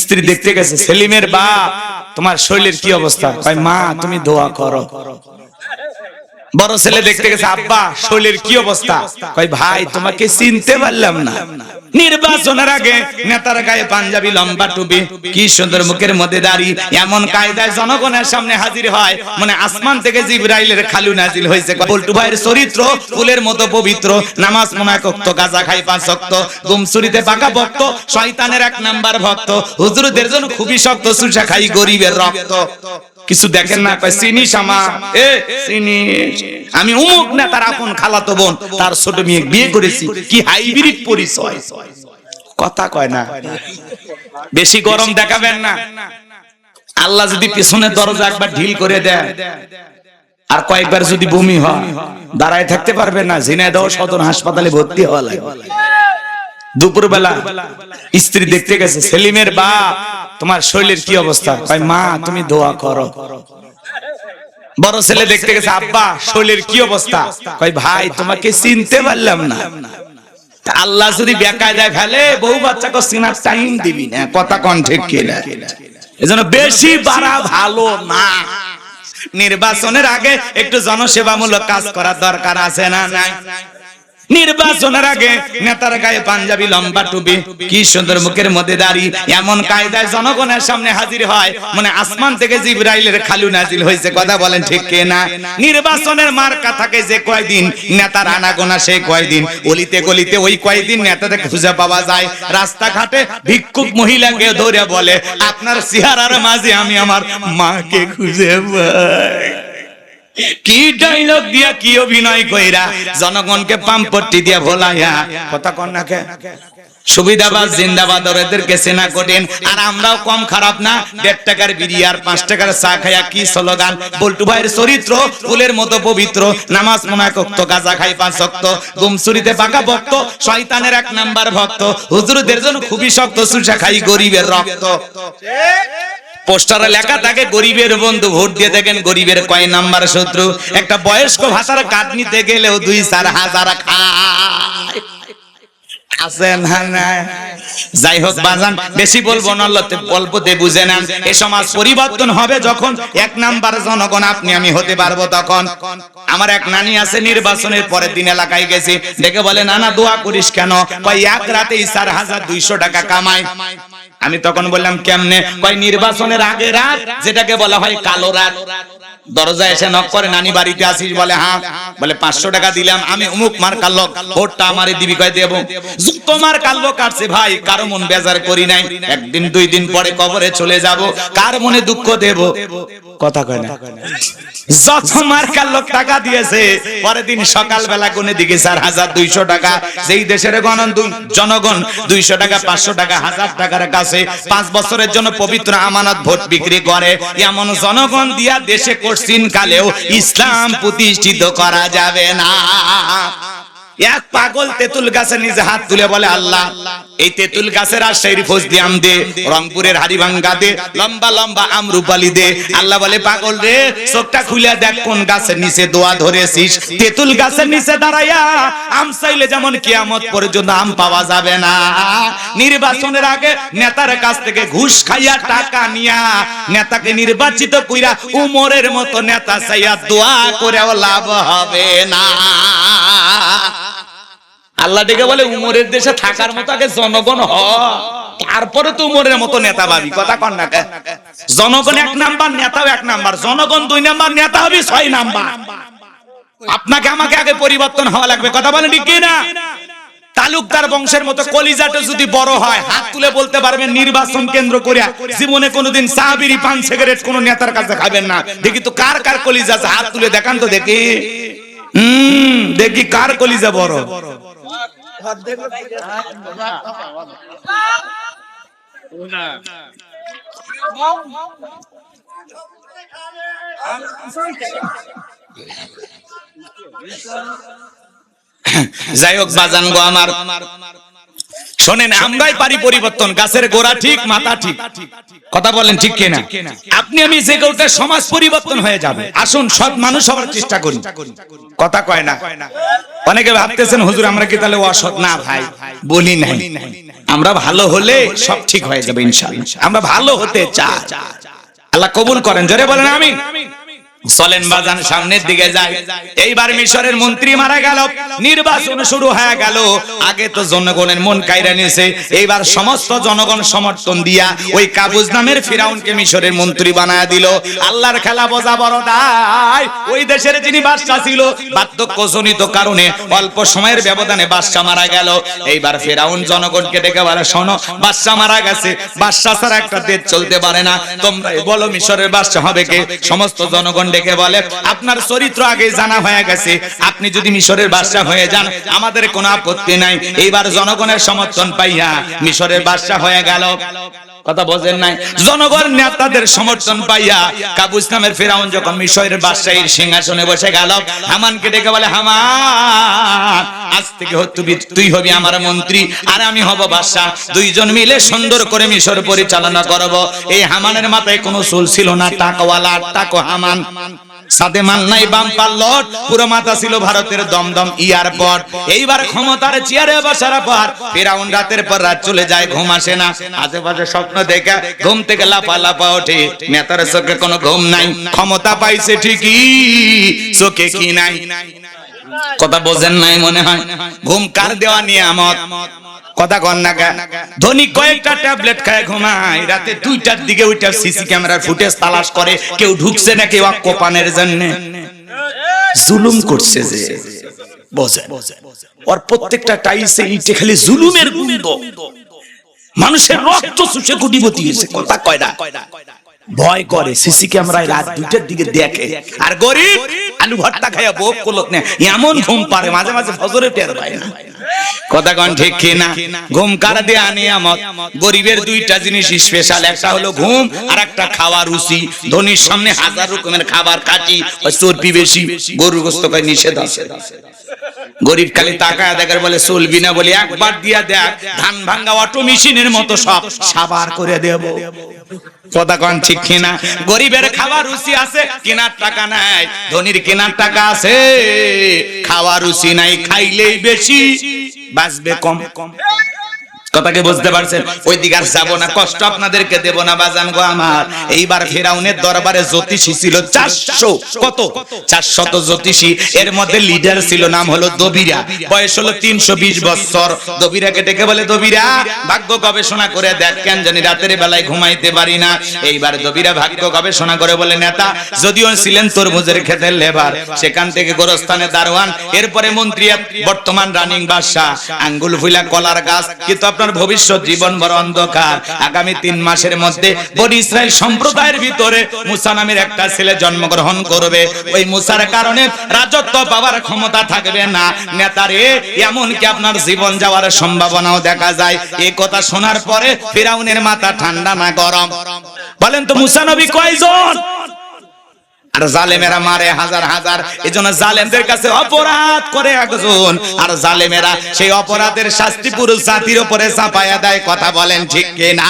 স্ত্রী দেখতে গেছে, সেলিমের বা তোমার শরীরের কি অবস্থা? কয়, মা, তুমি দোয়া করো। বড় ছেলে দেখতে গেছে, আব্বা, শরীরের কি অবস্থা? কয়, ভাই, তোমাকে চিনতে পারলাম না। নির্বাচনের আগে নেতার গায়ে পাঞ্জাবি, লম্বা টুপি, কি সুন্দর মুখের মধ্যে দাঁড়ি, এমন কায়দায় জনগণের সামনে হাজির হয়। মানে আসমান থেকে জিব্রাইলের খালু নাজিল হয়েছে। পল্টু ভাইয়ের চরিত্র ফুলের মতো পবিত্র, নামাজ মোনায় কক্ত, গাজা খাই পাঁচ শক্ত গুমসুরিতে পাকা ভক্ত, শয়তানের এক নাম্বার ভক্ত, হুজুরদের জন্য খুবই শক্ত সুসা খাই গরিবের রক্ত। কিছু দেখেন না, কয় শামা এ চিনি আমি উমুক না তার আপন খালাতো বোন, তার ছোট মেয়ে বিয়ে করেছি। কি হাইব্রিড পরিচয়? কথা কয় না। বেশি গরম দেখাবেন না। আল্লাহ যদি পিছনের দরজা একবার ঢিল করে দেয় আর কয়েকবার যদি বমি হয়, দাঁড়ায় থাকতে পারবে না, ঝিনাইদহ সদর হাসপাতালে ভর্তি হওয়া লাগবে। দুপুরবেলা স্ত্রী দেখতে গেছে, সেলিমের বাপ, তোমার শরীরের কি অবস্থা? মা, তুমি দোয়া করো। বড় ছেলে দেখতে গেছে, আব্বা, শরীরের কি অবস্থা? কয়, ভাই, তোমাকে চিনতে পারলাম না। আল্লাহ যদি ফেলে, বউ বাচ্চাকে চিনার টাইম দিবি না। কথা কন ঠিক এজন্য বেশি বাড়া ভালো না। নির্বাচনের আগে একটু জনসেবামূলক কাজ করার দরকার আছে না নাই? নির্বাচনের আগে নেতার গায়ে পাঞ্জাবি, লম্বা টুপি, কি সুন্দর মুখের মধ্যে দাঁড়ি, এমন কায়দায় জনগণের সামনে হাজির হয়। মানে আসমান থেকে জিব্রাইলের খালু নাজিল হয়েছে, কথা বলেন ঠিক কে না নির্বাচনের মার্কা থাকে যে কয়দিন, নেতার আনাগোনা সেই কয়দিন, অলিতে গলিতে ওই কয়দিন নেতাদের খুঁজে পাওয়া যায়। রাস্তাঘাটে ভিক্ষুক মহিলাকে ধরে বলে, আপনার চেহারার মাঝে আমি আমার মাকে খুঁজে পাই। কি ডাইলগ দিয়া কি অভিনয় কইরা? জনগণকে পাম্পট্টি দিয়া ভোলাইয়া। কথা কন না কে? সুবিধাবাদ জিন্দাবাদ ওদেরকে সেনা কঠিন। আর আমরাও কম খারাপ না? দেড় টাকার বিড়ি আর পাঁচ টাকার চা খাইয়া কি স্লোগান? বল্টু ভাইয়ের চরিত্র ফুলের মতো পবিত্র। নামাজ মোনায় কক্ত গাজা খাই পাঁচ শক্ত গুমসুরিতে পাকা ভক্ত শয়তানের এক নাম্বার ভক্ত। হুজুরদের জন্য খুবই শক্ত সুসা খাই গরিবের রক্ত। পোস্টারে লেখা থাকে, গরিবের বন্ধু, ভোট দিয়ে দেখেন গরিবের কয় নাম্বার শত্রু। একটা বয়স্ক ভাষার কাট নিতে গেলেও দুই চার হাজার যাই হোক, বাজান, বেশি বলব বুঝে নেন। এ সমাজ পরিবর্তন হবে যখন এক নাম্বার জনগণ আপনি, আমি হতে পারব তখন। আমার এক নানি আছে, নির্বাচনের পরের দিন এলাকায় গেছে। দেখে বলে, নানা, দোয়া করিস কেন? এক রাতেই চার হাজার দুইশো টাকা কামাই। আমি তখন বললাম, কেমনে? কয়, নির্বাচনের আগে রাত, যেটাকে বলা হয় কালো রাত। দরজা এসে নক করে, নানি বাড়িতে আসিস? বলে হ্যাঁ। বলে, পাঁচশো টাকা দিলাম, আমি অমুক মার কাল্লো ভোটটা আমারে দিবি। কয়, দেব। তোমার কাল্লো কাটছে ভাই, কারও মন বেজার করি নাই। একদিন, দুই দিন পরে কবরে চলে যাব। কার মনে দুঃখ দেব? কথা কয় না। টাকা দিয়েছে, পরের দিন সকালবেলা কোনে দিকে চার হাজার দুইশো টাকা। যেই দেশের গণন জনগণ, দুইশো টাকা, পাঁচশো টাকা, হাজার টাকার কাছে পাঁচ বছরের জন্য পবিত্র আমানত ভোট বিক্রি করে। এমন জনগণ দিয়া দেশে কঠিন কালেও ইসলাম প্রতিষ্ঠিত করা যাবে না। এক পাগল তেঁতুল গাছে নিজে হাত তুলে বলে, আল্লাহ, এই তেঁতুল গাছের আর সেই ফজলি আম দে, রংপুরের হারিভাঙ্গা দে, লম্বা লম্বা আম রূপালি দে। আল্লাহ বলে, পাগল রে, চোখটা খুলে দেখ কোন গাছের নিচে দোয়া ধরেছিস। তেঁতুল গাছের নিচে দাঁড়াইয়া আম চাইলে যেমন কিয়ামত পর্যন্ত আম পাওয়া যাবে না। নির্বাচনের আগে নেতার কাছ থেকে ঘুষ খাইয়া টাকা নিয়া নেতাকে নির্বাচিত কইরা উমরের মতো নেতা চাইয়া দোয়া করেও লাভ হবে না। আল্লাহ ডেকে বলে, উমরের দেশে থাকার মতো আগে জনগণ হ। তারপরে তো উমরের মতো নেতা ভাবি কথা কন না জনগণ এক নাম্বার, নেতাও এক নাম্বার। জনগণ দুই নাম্বার, নেতা হবে ছয় নাম্বার। আপনাকে আমাকে আগে পরিবর্তন হওয়া লাগবে। কথা বলেন কি না তালুকদার বংশের মতো কলিজাটা যদি বড় হয়, হাত তুলে বলতে পারবেন, নির্বাচন কেন্দ্র করে জীবনে কোনোদিন সাহাবিরি পান সিগারেট কোন নেতার কাছে খাবেন না। দেখি তো কার কার কলিজা আছে। হাত তুলে দেখান তো দেখি। হুম, দেখি কার কলিজা বড়। যাই হোক বাজান গো আমার। শোনেন আমরাই পারি পরিবর্তন, গাছের গোড়া ঠিক, মাথা ঠিক। কথা বলেন ঠিক কিনা? আপনি আমি যে কাউকে সমাজ পরিবর্তন হয়ে যাবে। আসুন, সৎ মানুষ হওয়ার চেষ্টা করি। কথা কয় না? অনেকে ভাবতেছেন, হুজুর, আমরা কি তাহলে অসৎ? না ভাই, বলি নাই। আমরা ভালো হলে সব ঠিক হয়ে যাবে ইনশাআল্লাহ। আমরা ভালো হতে চাই। আল্লাহ কবুল করেন। জোরে বলেন, আমিন। চলেন বাজান, সামনের দিকে যায় এইবার মিশরের মন্ত্রী মারা গেল, নির্বাচন শুরু হয়ে গেল। আগে তো জনগণের মন কাইরা নিয়েছে এইবার সমস্ত জনগণ সমর্থন দিয়া ওই কাবুজ নামের ফিরাউনকে মিশরের মন্ত্রী বানায় দিল। আল্লাহর খেলা বোঝা বড় দায়। ওই দেশের যিনি বাদশা ছিল, বার্ধক্যজনিত কারণে অল্প সময়ের ব্যবধানে বাদশা মারা গেল। এইবার ফেরাউন জনগণকে ডেকে বলে, শোনো, বাদশা মারা গেছে। বাদশা ছাড়া একটা দেশ চলতে পারে না। তোমরা বলো, মিশরের বাদশা হবে কে? সমস্ত জনগণ ডেকে বলে, আপনার চরিত্র আগে জানা হয়ে গেছে। আপনি যদি মিশরের বাদশাহ হয়ে যান, আমাদের কোনো আপত্তি নাই। এইবার জনগণের সমর্থন পাইয়া মিশরের বাদশাহ হয়ে গেল। কথা বোঝেন নাই। জনগণ নেতাদের সমর্থন পাইয়া কাবুস নামের ফেরাউন যখন মিশরের বাদশাহীর সিংহাসনে বসে গেল, হামানকে ডেকে বলে, হামান, আজ থেকে তুই- তুই হবি আমার মন্ত্রী আর আমি হব বাদশাহ। দুইজন মিলে সুন্দর করে মিশর পরিচালনা করব। এই হামানের মাথায় কোনো চুল ছিল না, টাকওয়ালা, টাকো হামান। সাথে মাল নাই, বাম পাল্লট পুরো মাথা ছিল ভারতের দমদম এয়ারপোর্ট। এইবার ক্ষমতার চেয়ারে বসার পর ফেরাউন রাতের পর রাত চলে যায়, ঘুম আসে না। আশেপাশে স্বপ্ন দেখে ঘুম থেকে লাফা লাফা ওঠে। নেতার চোখে কোনো ঘুম নাই। ক্ষমতা পাইছে ঠিকই, চোখে কি নাই? কথা বোঝেন নাই মনে হয়? ঘুম কার দেওয়া নিয়ামত? কথা কন না ধনী কয়েকটা ট্যাবলেট খায় ঘুমায়, রাতে দুইটার দিকে ওইটার সিসি ক্যামেরার ফুটেজ তালাশ করে, কেউ ঢুকছে না কেউ কোপানের জন্য? জুলুম করছে যে। বোঝে ওর প্রত্যেকটা টাইসে ইটে খালি জুলুমের গুন্দ মানুষের রক্ত চুষে কোটিপতি হয়েছে, কথা কয় না। ভয় করে। সিসি ক্যামেরায় রাত দুইটার দিকে দেখে। আর গরিব আলু ভর্তা খাইয়া ভোগ করল না এমন ঘুম পারে, মাঝে মাঝে ফজরে টের পায় না। কথা কন ঠিক কি না ঘুম কারা দিয়ে আনি আমত গরিবের দুইটা জিনিস স্পেশাল একটা হলো ঘুম আর একটা খাওয়া রুচি। ধনির সামনে হাজার রকমের খাবার কাটি চর্বি বেশি। গরু গোস্ত কয় নিষেধ আছে। গরিব খালি তাকায় দেখার বলে চলবি না বলে একবার দিয়া দেখ, ধান ভাঙ্গা অটো মেশিনের মতো সব সাবার করে দেব। গরিবের খাওয়া রুচি আছে, কেনার টাকা নাই, ধনির কেনার টাকা আছে। খাওয়া রুচি নাই, খাইলেই বেশি, বাঁচবে কম কম। কথাকে বুঝতে পারছেন? ওই দিকে আর যাব না, কষ্ট আপনাদেরকে দেব না, বাজান গো আমার। এইবার ফেরাউনের দরবারে জ্যোতিষী ছিল চারশো। কত? চারশত জ্যোতিষী। এর মধ্যে লিডার ছিল, নাম হলো দবিরা। বয়স হলো তিনশো বিশ বছর দবিরাকে ডেকে বলে, দবিরা, ভাগ্য গবেষণা করে দেখ, কেন জানি রাতের বেলায় ঘুমাইতে পারি না। এইবার দবিরা ভাগ্য গবেষণা করে বলে, নেতা, যদিও ছিলেন তরমুজের ক্ষেতের লেবার, সেখান থেকে গোরস্থানে দারোয়ান, এরপরে মন্ত্রী, বর্তমান রানিং বাদশাহ। আঙ্গুল ফুলা কলার গাছ, কিন্তু আপনার ভবিষ্যৎ জীবন বড় অন্ধকার। আগামী তিন মাসের মধ্যে বনি ইসরায়েল সম্প্রদায়ের ভিতরে মুসা নামের একটা ছেলে জন্মগ্রহণ করবে। ওই মুসার কারণে রাজত্ব পাওয়ার ক্ষমতা থাকবে না। নেতারে, এমনকি আপনার জীবন যাওয়ার সম্ভাবনাও দেখা যায়। এই কথা শোনার পরে ফিরাউনের মাথা ঠান্ডা না গরম। বলেন তো মুসা নবী কয়জন? আর জালেমেরা মারে হাজার হাজার। এই জন্য জালেমদের কাছে অপরাধ করে একজন। আর জালেমেরা সেই অপরাধের শাস্তি পুরো জাতির উপরে চাপায়া দেয়। কথা বলেন ঠিক কিনা?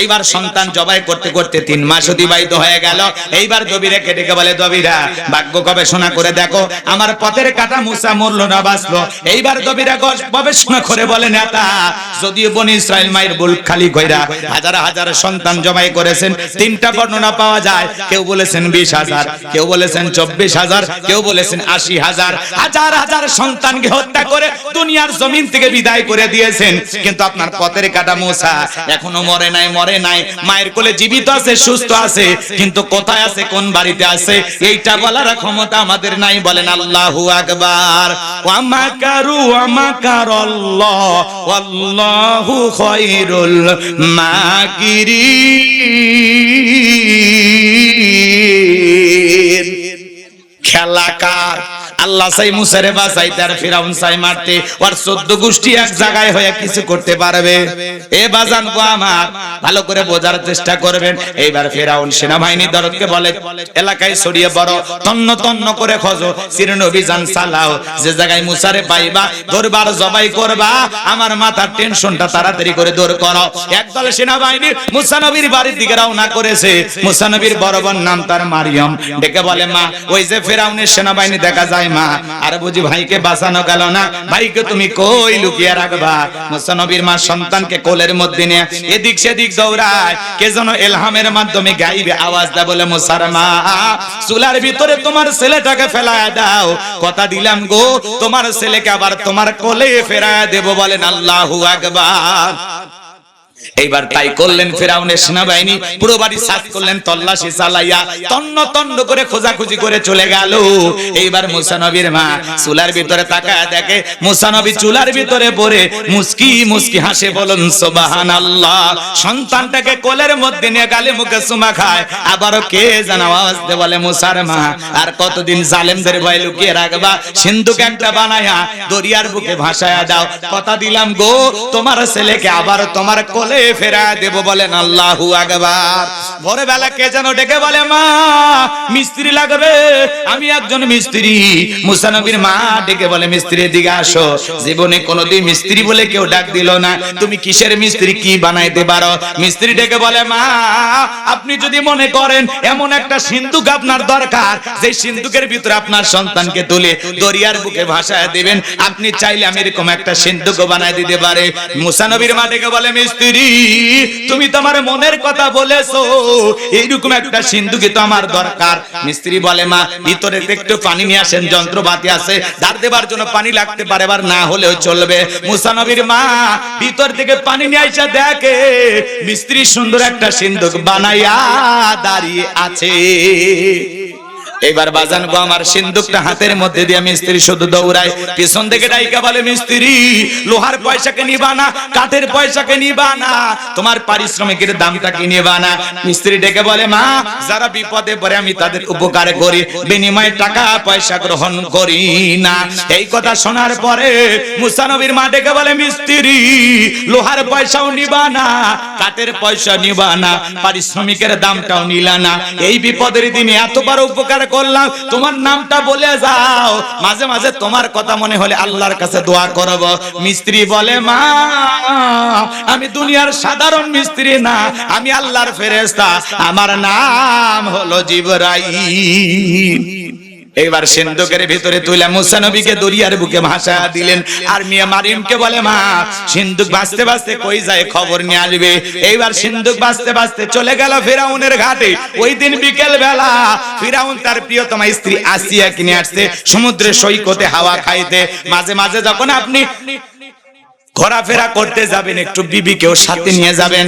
এইবার সন্তান জবাই করতে করতে তিন মাস অতিবাহিত হয়ে গেল। এইবার দবিরে কেটে বলে দবিরা ভাগ্য গবেষণা করে দেখো, আমার পথের কাটা মুসা মরল না বাঁচলো। এইবার দবিরা গবেষণা করে বলে, নেতা, যদিও বনি ইসরায়েল মায়ের বুল খালি কইরা হাজার হাজার সন্তান জবাই করেছেন, তিনটা বর্ণনা পাওয়া যায়। কেউ বলেছেন বিশ হাজার, কেউ বলেছেন চব্বিশ হাজার, কেউ বলেছেন আশি হাজার। হাজার হাজার সন্তানকে হত্যা করে দুনিয়ার জমিন থেকে বিদায় করে দিয়েছেন। কিন্তু আপনার পথের কাটা মোসা এখনও মরে নাই মরে নাই, মায়ের কোলে জীবিত আছে, সুস্থ আছে, কিন্তু কোথায় আছে, কোন বাড়িতে আছে, এইটা বলার ক্ষমতা আমাদের নাই, বলেন আল্লাহু আকবার। ওয়ামাকারু ওয়ামাকারাল্লাহ ওয়াল্লাহু খায়রুল মাকিরিন খেলাকার আল্লাহ চাই মুসারে বাঁচাইতে আর ফেরাউন চাই মারতে, ওর চোদ্দ গোষ্ঠী এক জায়গায় হয়ে কিছু করতে পারবে। এ বাজান গো আমার, ভালো করে বোঝার চেষ্টা করবেন। এইবার ফেরাউন সেনাবাহিনী দরদকে বলে, এলাকায় ছড়িয়ে বড় তন্ন তন্ন করে খোঁজো সিরন অভিযান চালাও, যে জায়গায় মুসারে পাইবা, দরবার জবাই করবা, আমার মাথার টেনশনটা তাড়াতাড়ি করে দূর করো। একদল সেনাবাহিনী মুসা নবীর বাড়ির দিকে রওনা করেছে। মুসা নবীর বড় নাম তার মারিয়াম। ডেকে বলে, মা, ওই যে ফেরাউনের সেনাবাহিনী দেখা যায় মা, আর বুঝি ভাইকে বাঁচানো গেল না? ভাইকে তুমি কই লুকিয়ে রাখবা? মুসা নবীর মা সন্তানকে কোলের মধ্যে নিয়ে এদিক সেদিক দৌড়ায়। কে যেন এলহামের মাধ্যমে গাইবে আওয়াজ দেয় বলে মুসার মা, চুলার ভিতরে তোমার ছেলেটাকে ফেলায় দাও। কথা দিলাম গো, তোমার ছেলেকে আবার তোমার কোলে ফেরায় দেব বলেন আল্লাহু আকবার। এইবার তাই করলেন ফেরাউনের সেনাবাহিনী, পুরো বাড়ি সার্চ করলেন, তল্লাশি চালাইয়া তন্ন তন্ন করে খোঁজাখুঁজি করে চলে গেল। এইবার মুসানবীর মা চুলার ভিতরে তাকায় দেখে মুসানবী চুলার ভিতরে পড়ে, মুস্কি মুস্কি হাসে বলুন সোবাহান আল্লাহ সন্তানটাকে কোলের মধ্যে নিয়ে গালে মুখে সুমা খায়। আবারও কে যেন আওয়াজ দে বলে, মুসার মা, আর কতদিন জালেমদের ভয় লুকিয়ে রাখবা? সিন্ধুকে একটা বানায়া, দরিয়ার বুকে ভাসায়া দাও। কথা দিলাম গো, তোমার ছেলেকে আবার তোমার কোলে ফেরা দেব বলেন আল্লাহু আকবার। ভোরে বেলা কে যেন ডেকে বলে, মা, মিস্ত্রি লাগবে। আমি একজন মিস্ত্রি। মুসা নবীর মা ডেকে বলে, মিস্ত্রি দিকে আসো। জীবনে কোনোদিন মিস্ত্রি বলে কেউ ডাক দিল না। তুমি কিসের মিস্ত্রি? কি বানাইতে পারো? মিস্ত্রি ডেকে বলে, মা, আপনি যদি মনে করেন, এমন একটা সিন্ধুক আপনার দরকার। যে সিন্ধুকের ভিতরে আপনার সন্তানকে তুলে দরিয়ার বুকে ভাসায় দিবেন, আপনি চাইলে আমি এরকম একটা সিন্ধুক বানায় দিতে পারে। মুসা নবীর মা ডেকে বলে, মিস্ত্রি, তুমি তোমার মনের কথা বলেছ। এইরকম একটা সিন্ধুকে তো আমার দরকার। মিস্ত্রি বলে, মা, ভিতরে একটু পানি নিয়ে আসেন, যন্ত্রপাতি আছে। ধার দেবার জন্য পানি লাগতে পারে, আবার না হলেও চলবে। মুসানবীর মা, ভিতর থেকে পানি নিয়ে আসা দেখে মিস্ত্রি সুন্দর একটা সিন্ধুক বানাইয়া দাঁড়িয়ে আছে। এবার বাজান গো আমার সিন্ধুকটা হাতের মধ্যে দিয়ে মিস্ত্রি শুধু দৌড়ায়। পিছন থেকে ডাইকা বলে, মিস্ত্রি, লোহার পয়সাকে নিবা না, কাঠের পয়সাকে নিবা না, তোমার পারিশ্রমিকের দামটা কি নিবা না? মিস্ত্রি ডেকে বলে, মা, যারা বিপদে পড়ে আমি তাদের উপকার করি, বিনিময়ে টাকা পয়সা গ্রহণ করি না। এই কথা শোনার পরে মুসানবীর মা ডেকে বলে, মিস্ত্রি, লোহার পয়সাও নিবা না, কাঠের পয়সা নিবা না, পারিশ্রমিকের দামটাও নিলা না। এই বিপদের দিনে এতবার উপকার করলাম, তোমার নামটা বলে যাও। মাঝে মাঝে তোমার কথা মনে হলে আল্লাহর কাছে দোয়া করব। মিস্ত্রি বলে, মা, আমি দুনিয়ার সাধারণ মিস্ত্রি না, আমি আল্লাহর ফেরেস্তা আমার নাম হলো জিবরাইল। এবার সিন্ধুকের ভিতরে তুলে মুসা নবীকে দরিয়ার বুকে ভাষা দিলেন। আর মিয়া মারিমকে বলে, মা, সিন্ধুক বাঁচতে বাঁচতে কই যায় খবর নিয়ে আসবে? এইবার সিন্ধুক বাঁচতে বাঁচতে চলে গেল ফিরাউনের ঘাটে। ওই দিন বিকেল বেলা ফিরাউন তার প্রিয়তমা স্ত্রী আসিয়া কিনে আসছে সমুদ্রের সৈকতে হাওয়া খাইতে। মাঝে মাঝে যখন আপনি ঘোরাফেরা করতে যাবেন, একটু বিবিকেও সাথে নিয়ে যাবেন।